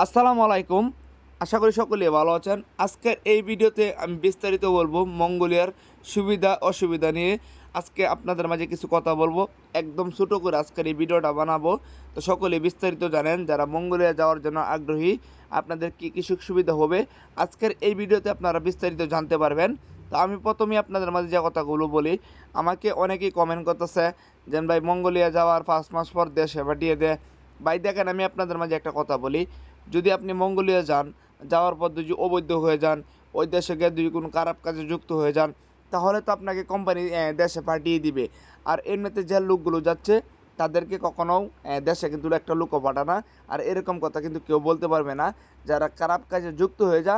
আসসালামু আলাইকুম। আশা করি সকলে ভালো আছেন। আজকের এই ভিডিওতে আমি বিস্তারিত বলব মঙ্গোলিয়ার সুবিধা, অসুবিধা নিয়ে। আজকে আপনাদের মাঝে কিছু কথা বলব। একদম ছোটো করে আজকের এই ভিডিওটা বানাবো। তো সকলে বিস্তারিত জানেন, যারা মঙ্গোলিয়া যাওয়ার জন্য আগ্রহী, আপনাদের কী কী সুখ সুবিধা হবে? আজকের এই ভিডিওতে আপনারা বিস্তারিত জানতে পারবেন। তো আমি প্রথমেই আপনাদের মাঝে যে কথাগুলো বলি, আমাকে অনেকেই কমেন্ট করতেছে, যেন ভাই মঙ্গোলিয়া যাওয়ার পাঁচ মাস পর দেশে পাঠিয়ে দেয় ভাই, দেখেন আমি আপনাদের মাঝে একটা কথা বলি। যদি আপনি মঙ্গোলিয়া যান যাওয়ার পর যদি অবৈধ হয়ে যান ওই দেশে গিয়ে যদি কোনো খারাপ কাজে যুক্ত হয়ে যান তাহলে তো আপনাকে কোম্পানি দেশে পাঠিয়ে দিবে। আর এমনিতে যে লোকগুলো যাচ্ছে তাদেরকে কখনো আহ, দেশে কিন্তু একটা লোকও পাঠানা। আর এরকম কথা কিন্তু কেউ বলতে পারবে না। যারা খারাপ কাজে যুক্ত হয়ে যা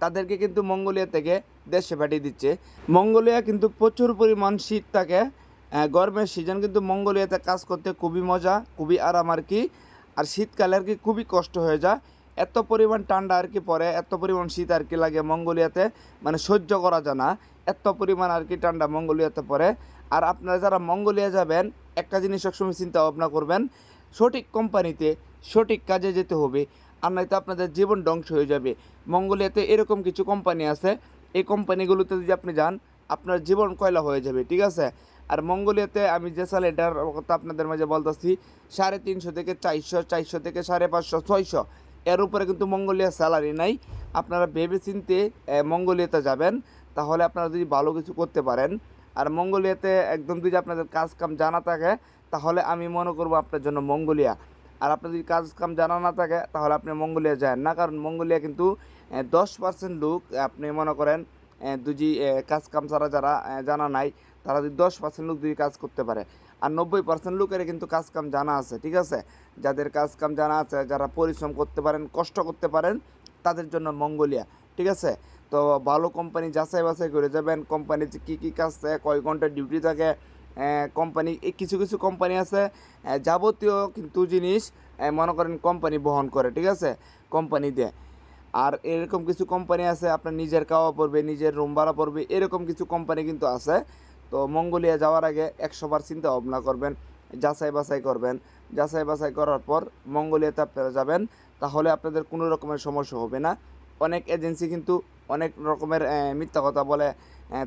তাদেরকে কিন্তু মঙ্গোলিয়া থেকে দেশে পাঠিয়ে দিচ্ছে। মঙ্গোলিয়া কিন্তু প্রচুর পরিমাণ শীত থাকে গরমের সিজন কিন্তু মঙ্গোলিয়াতে কাজ করতে খুবই মজা খুবই আরাম আর কি। আর শীতকালে আর কি খুবই কষ্ট হয়ে যায়। এত পরিমাণ ঠান্ডা আর কি পরে এত পরিমাণ শীত আর কি লাগে মঙ্গোলিয়াতে মানে সহ্য করা যায় না। এত পরিমাণ আর কি ঠান্ডা মঙ্গোলিয়াতে পড়ে। আর আপনারা যারা মঙ্গোলিয়া যাবেন, একটা জিনিস সবসময় চিন্তা ভাবনা করবেন, সঠিক কোম্পানিতে সঠিক কাজে যেতে হবে, আর নয়তো আপনাদের জীবন ধ্বংস হয়ে যাবে। মঙ্গোলিয়াতে এরকম কিছু কোম্পানি আছে, এই কোম্পানিগুলোতে যদি আপনি যান, আপনার জীবন কয়লা হয়ে যাবে, ঠিক আছে? আর মঙ্গোলিয়াতে আমি যে স্যালারিটার কথা আপনাদের মাঝে বলতেছি, সাড়ে তিনশো থেকে চারশো চারশো থেকে সাড়ে পাঁচশো, ছয়শো। এর উপরে কিন্তু মঙ্গোলিয়া স্যালারি নাই। আপনারা ভেবে চিনতে মঙ্গোলিয়াতে যাবেন। তাহলে আপনারা যদি ভালো কিছু করতে পারেন, আর মঙ্গোলিয়াতে একদম যদি আপনাদের কাজ কাম জানা থাকে, তাহলে আমি মনে করব আপনার জন্য মঙ্গোলিয়া। আর আপনার যদি কাজ কাম জানা না থাকে, তাহলে আপনি মঙ্গোলিয়া যান না। কারণ মঙ্গোলিয়া কিন্তু দশ পার্সেন্ট লোক, আপনি মনে করেন দুজি কাজ কাম ছাড়া যারা জানা নাই, তারা যদি দশ পার্সেন্ট লোক দুই কাজ করতে পারে। আর নব্বই পার্সেন্ট লোকের কিন্তু কাজ কাম জানা আছে, ঠিক আছে? যাদের কাজ কাম জানা আছে, যারা পরিশ্রম করতে পারেন, কষ্ট করতে পারেন, তাদের জন্য মঙ্গোলিয়া, ঠিক আছে? তো ভালো কোম্পানি যাচাই বাছাই করে যাবেন। কোম্পানিতে কী কী কাজ থাকে, কয় ঘণ্টা ডিউটি থাকে কোম্পানি এই কিছু কিছু কোম্পানি আছে যাবতীয় কিন্তু জিনিস মনে করেন কোম্পানি বহন করে, ঠিক আছে? কোম্পানি দেয়। আর এরকম কিছু কোম্পানি আছে, আপনার নিজের খাওয়া পড়বে, নিজের রুম ভাড়া পড়বে, এরকম কিছু কোম্পানি কিন্তু আছে। তো মঙ্গোলিয়া যাওয়ার আগে একশোবার চিন্তা ভাবনা করবেন, যাচাই বাছাই করবেন। যাচাই বাছাই করার পর মঙ্গোলিয়াতে আপনারা যাবেন, তাহলে আপনাদের কোনো রকমের সমস্যা হবে না। অনেক এজেন্সি কিন্তু অনেক রকমের মিথ্যা কথা বলে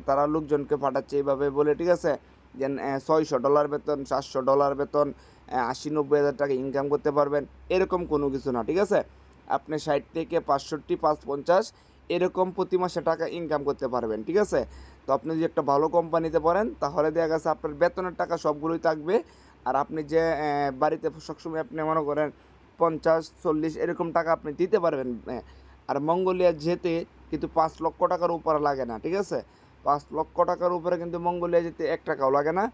তারা লোকজনকে পাঠাচ্ছে এইভাবে বলে, ঠিক আছে? যে ছয়শো ডলার বেতন চারশো ডলার বেতন আশি নব্বই হাজার টাকা ইনকাম করতে পারবেন, এরকম কোনো কিছু না, ঠিক আছে? আপনি ষাট থেকে পাঁচষট্টি পাঁচ পঞ্চাশ এরকম প্রতি মাসে টাকা ইনকাম করতে পারবেন, ঠিক আছে? তো আপনি যদি একটা ভালো কোম্পানিতে পড়েন, তাহলে দেখা গেছে আপনার বেতনের টাকা সবগুলোই থাকবে। আর আপনি যে বাড়িতে সবসময় আপনি মনে করেন পঞ্চাশ, চল্লিশ এরকম টাকা আপনি দিতে পারবেন আর মঙ্গোলিয়া যেতে কিন্তু পাঁচ লক্ষ টাকার উপরে লাগে না, ঠিক আছে? পাঁচ লক্ষ টাকার উপরে কিন্তু মঙ্গোলিয়া যেতে এক টাকাও লাগে না।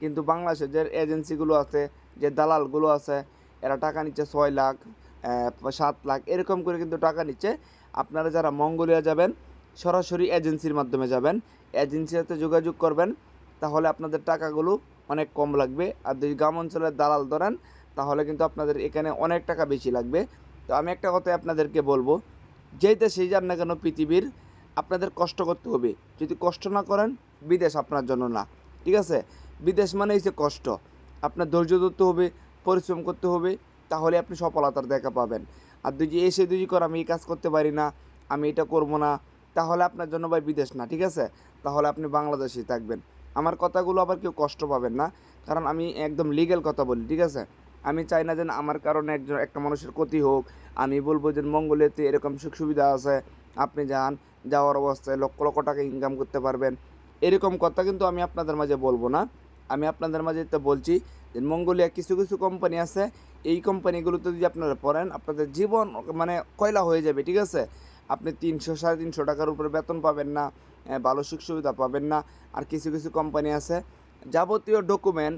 কিন্তু বাংলাদেশের যে এজেন্সিগুলো আছে, যে দালালগুলো আছে, এরা টাকা নিচ্ছে ছয় লাখ। সাত লাখ, এরকম করে কিন্তু টাকা নিচ্ছে। আপনারা যারা মঙ্গোলিয়া যাবেন, সরাসরি এজেন্সির মাধ্যমে যাবেন এজেন্সির সাথে যোগাযোগ করবেন, তাহলে আপনাদের টাকাগুলো অনেক কম লাগবে। আর যদি গ্রাম অঞ্চলের দালাল ধরেন, তাহলে কিন্তু আপনাদের এখানে অনেক টাকা বেশি লাগবে। তো আমি একটা কথাই আপনাদেরকে বলব, যেই দেশেই যান না কেন পৃথিবীর, আপনাদের কষ্ট করতে হবে। যদি কষ্ট না করেন, বিদেশ আপনার জন্য না। ঠিক আছে? বিদেশ মানে হচ্ছে কষ্ট। আপনার ধৈর্য ধরতে হবে, পরিশ্রম করতে হবে তাহলে আপনি সফলতার দেখা পাবেন। আর দুই যে এসে দুই কর, আমি এই কাজ করতে পারি না, আমি এটা করব না, তাহলে আপনার জন্য ভাই বিদেশ না, ঠিক আছে? তাহলে আপনি বাংলাদেশেই থাকবেন। আমার কথাগুলো আবার কেউ কষ্ট পাবেন না, কারণ আমি একদম লিগেল কথা বলি, ঠিক আছে? আমি চাই না যেন আমার কারণে একজন, একটা মানুষের ক্ষতি হোক, আমি বলব যে মঙ্গলেতে এরকম সুখ সুবিধা আছে, আপনি যান, যাওয়ার অবস্থায় লক্ষ লক্ষ টাকা ইনকাম করতে পারবেন। এরকম কথা কিন্তু আমি আপনাদের মাঝে বলব না। আপনাদের মাঝে তো বলছি যে মঙ্গোলিয়া কিছু কিছু কোম্পানি আছে। এই কোম্পানিগুলোতে যদি আপনারা পড়েন, আপনাদের জীবন মানে কয়লা হয়ে যাবে, ঠিক আছে? আপনি তিনশো, সাড়ে তিনশো টাকার উপরে বেতন পাবেন না ভালো সুখ সুবিধা পাবেন না। আর কিছু কিছু কোম্পানি আছে, যাবতীয় ডকুমেন্ট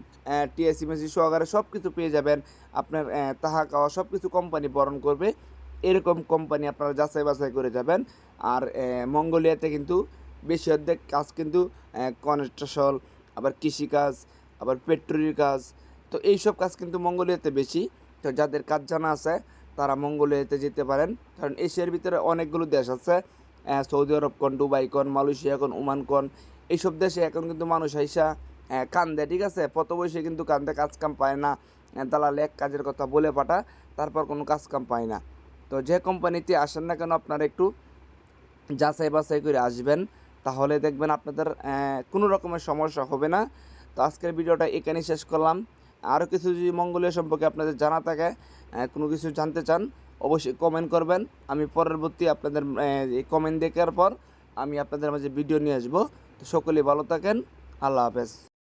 টিএসি মেসি সহকারে সব কিছু পেয়ে যাবেন। আপনার তাহা খাওয়া সব কিছু কোম্পানি বরণ করবে। এরকম কোম্পানি আপনারা যাচাই বাছাই করে যাবেন। আর মঙ্গোলিয়াতে কিন্তু বেশি অর্ধেক কাজ কিন্তু কনস্ট্রাকশন আবার কৃষিকাজ, আবার পেট্রোলির কাজ। তো এইসব কাজ কিন্তু মঙ্গোলিয়াতে বেশি। তো যাদের কাজ জানা আছে, তারা মঙ্গোলিয়াতে যেতে পারেন। কারণ এশিয়ার ভিতরে অনেকগুলো দেশ আছে। সৌদি আরব কোন, দুবাই কোন, মালয়েশিয়া কোন, ওমান কোন। এইসব দেশে এখন কিন্তু মানুষ আইসা কান্দে, ঠিক আছে? পত বয়সে কিন্তু কান্দে কাজ কাম পায় না। দালাল এক কাজের কথা বলে পাঠা, তারপর কোনো কাজ কাম পায় না। তো যে কোম্পানিতে আসেন না কেন, আপনারা একটু যাচাই বাছাই করে আসবেন। তাহলে দেখবেন আপনাদের কোনো রকমের সমস্যা হবে না। তো আজকের ভিডিওটা এখানেই শেষ করলাম। আরও কিছু যদি মঙ্গলীয় সম্পর্কে আপনাদের জানা থাকে কোনো কিছু জানতে চান, অবশ্যই কমেন্ট করবেন। আমি পরবর্তী আপনাদের কমেন্ট দেখার পর আমি আপনাদের মাঝে ভিডিও নিয়ে আসব। তো সকলেই ভালো থাকেন। আল্লাহ হাফেজ।